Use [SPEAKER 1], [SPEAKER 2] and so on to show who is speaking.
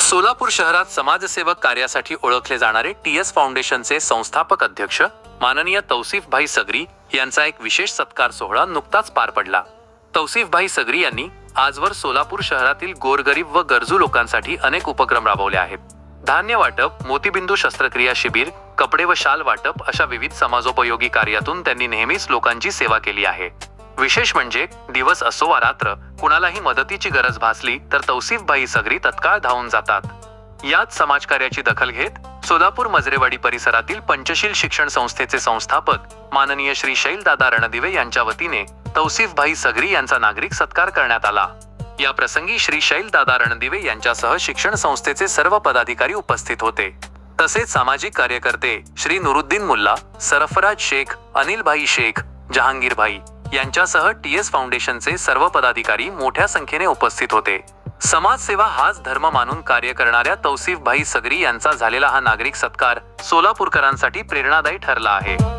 [SPEAKER 1] सोलापूर शहरात समाजसेवक कार्यासाठी ओळखले जाणारे टी एस फाउंडेशनचे संस्थापक अध्यक्ष माननीय तौसिफभाई सगरी यांचा एक विशेष सत्कार सोहळा नुकताच पार पडला. तौसिफभाई सगरी यांनी आजवर सोलापूर शहरातील गोरगरीब व गरजू लोकांसाठी अनेक उपक्रम राबवले आहेत. धान्य वाटप मोतीबिंदू शस्त्रक्रिया शिबिर कपडे व शाल वाटप अशा विविध समाजोपयोगी कार्यातून त्यांनी नेहमीच लोकांची सेवा केली आहे. विशेष म्हणजे दिवस असो वा रात्र कुणालाही मदतीची गरज भासली तर तौसिफबाई सगरी तत्काळ धावून जातात. याच समाजकार्याची दखल घेत सोलापूर मजरेवाडी परिसरातील पंचशील शिक्षण संस्थेचे संस्थापक माननीय श्री शैलदादा रणदिवे यांच्या वतीने तौसिफभाई सगरी यांचा नागरिक सत्कार करण्यात आला. या प्रसंगी श्री शैलदादा रणदिवे यांच्यासह शिक्षण संस्थेचे सर्व पदाधिकारी उपस्थित होते. तसेच सामाजिक कार्यकर्ते श्री नुरुद्दीन मुल्ला सरफराज शेख अनिलभाई शेख जहांगीरभाई यांच्यासह टी एस फाउंडेशनचे सर्व पदाधिकारी मोठ्या संख्येने उपस्थित होते. समाजसेवा हाच धर्म मानून कार्य करणाऱ्या तौसिफभाई सगरी यांचा झालेला हा नागरिक सत्कार सोलापूरकरांसाठी प्रेरणादायी ठरला आहे.